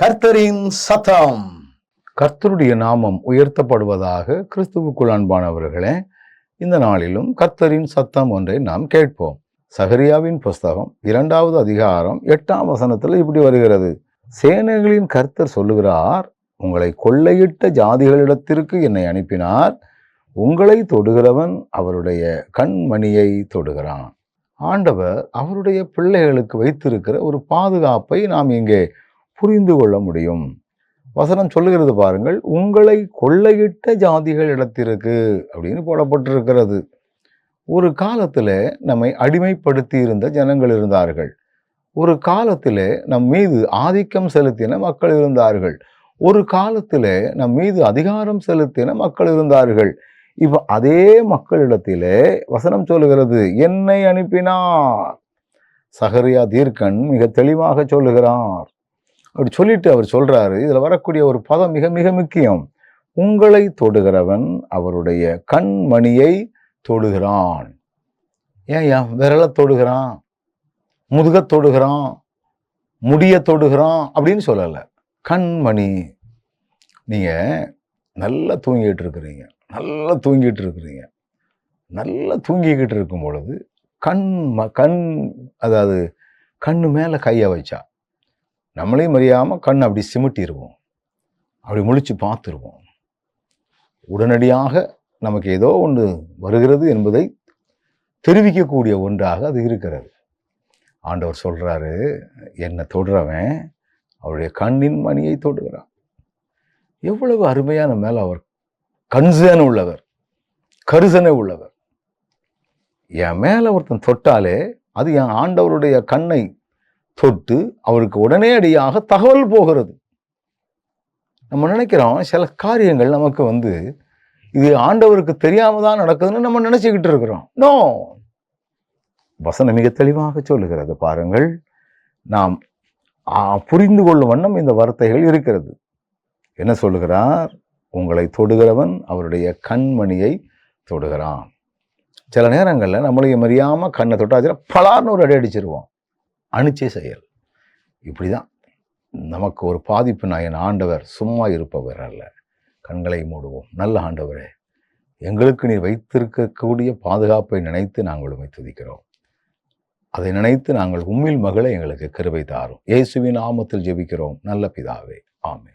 கர்த்தரின் சத்தம். கர்த்தருடைய நாமம் உயர்த்தப்படுவதாக கிறிஸ்துவுக்குள் அன்பானவர்களே இந்த நாளிலும் கர்த்தரின் சத்தம் ஒன்றை நாம் கேட்போம். சகரியாவின் புஸ்தகம் இரண்டாவது அதிகாரம் எட்டாம் வசனத்தில் இப்படி வருகிறது. சேனைகளின் கர்த்தர் சொல்லுகிறார் உங்களை கொள்ளையிட்ட ஜாதிகளிடத்திற்கு என்னை அனுப்பினார். உங்களை தொடுகிறவன் அவருடைய கண்மணியை தொடுகிறான். ஆண்டவர் அவருடைய பிள்ளைகளுக்கு வைத்திருக்கிற ஒரு பாதுகாப்பை நாம் இங்கே புரிந்து கொள்ள முடியும். வசனம் சொல்லுகிறது பாருங்கள் உங்களை கொள்ளையிட்ட ஜாதிகள் இடத்திற்கு அப்படின்னு போடப்பட்டிருக்கிறது. ஒரு காலத்தில் நம்மை அடிமைப்படுத்தி இருந்த ஜனங்கள் இருந்தார்கள். ஒரு காலத்தில் நம் மீது ஆதிக்கம் செலுத்தின மக்கள் இருந்தார்கள். ஒரு காலத்தில் நம் மீது அதிகாரம் செலுத்தின மக்கள் இருந்தார்கள். இப்போ அதே மக்களிடத்திலே வசனம் சொல்லுகிறது என்னை அனுப்பினார். சகரியா தீர்க்கன் மிக தெளிவாக சொல்லுகிறார். அப்படி சொல்லிட்டு அவர் சொல்றாரு இதுல வரக்கூடிய ஒரு பதம் மிக மிக முக்கியம். உங்களை தொடுகிறவன் அவருடைய கண்மணியை தொடுகிறான். ஏன் ஏன்? விரலை தொடுகிறான் முதுக தொடுகிறான் முடிய தொடுகிறான் அப்படின்னு சொல்லலை. கண்மணி நீங்க நல்லா தூங்கிட்டு இருக்கிறீங்க நல்லா தூங்கிட்டு இருக்கிறீங்க. நல்லா தூங்கிக்கிட்டு இருக்கும் பொழுது கண் ம கண் அதாவது கண்ணு மேலே கையை வச்சா நம்மளையும் அறியாமல் கண் அப்படி சிமிட்டிருவோம். அப்படி முழிச்சு பார்த்துருவோம். உடனடியாக நமக்கு ஏதோ ஒன்று வருகிறது என்பதை தெரிவிக்கக்கூடிய ஒன்றாக அது இருக்கிறது. ஆண்டவர் சொல்கிறாரு என்னை தொடுறவன் அவருடைய கண்ணின் மணியை தொடுகிறான். எவ்வளவு அருமையான மேலே அவர் கன்சேன் உள்ளவர் கருசனை உள்ளவர். என் மேலே ஒருத்தன் தொட்டாலே அது என் ஆண்டவருடைய கண்ணை தொட்டு அவருக்கு உடனடியாக தகவல் போகிறது. நம்ம நினைக்கிறோம் சில காரியங்கள் நமக்கு வந்து இது ஆண்டவருக்கு தெரியாம தான் நடக்குதுன்னு நம்ம நினைச்சுக்கிட்டு இருக்கிறோம். நோ வசனம் மிக தெளிவாக சொல்லுகிறது பாருங்கள். நாம் புரிந்து கொள்ளும் வண்ணம் இந்த வார்த்தைகள் இருக்கிறது. என்ன சொல்லுகிறார்? உங்களை தொடுகிறவன் அவருடைய கண்மணியை தொடுகிறான். சில நேரங்களில் நம்மளையும் அறியாமல் கண்ணை தொட்டாச்சுன்னா பலார்னு ஒரு அடி அடிச்சிருவோம். அணிச்சே செயல். இப்படி தான் நமக்கு ஒரு பாதிப்பு நாயன் ஆண்டவர் சும்மா இருப்பவர் அல்ல. கண்களை மூடுவோம். நல்ல ஆண்டவரே எங்களுக்கு நீர் வைத்திருக்கக்கூடிய பாதுகாப்பை நினைத்து நாங்கள் உண்மை துதிக்கிறோம். அதை நினைத்து நாங்கள் உம்மில் மகளை எங்களுக்கு கருவை தாரும். இயேசுவின் நாமத்தில் ஜெபிக்கிறோம். நல்ல பிதாவே. ஆமே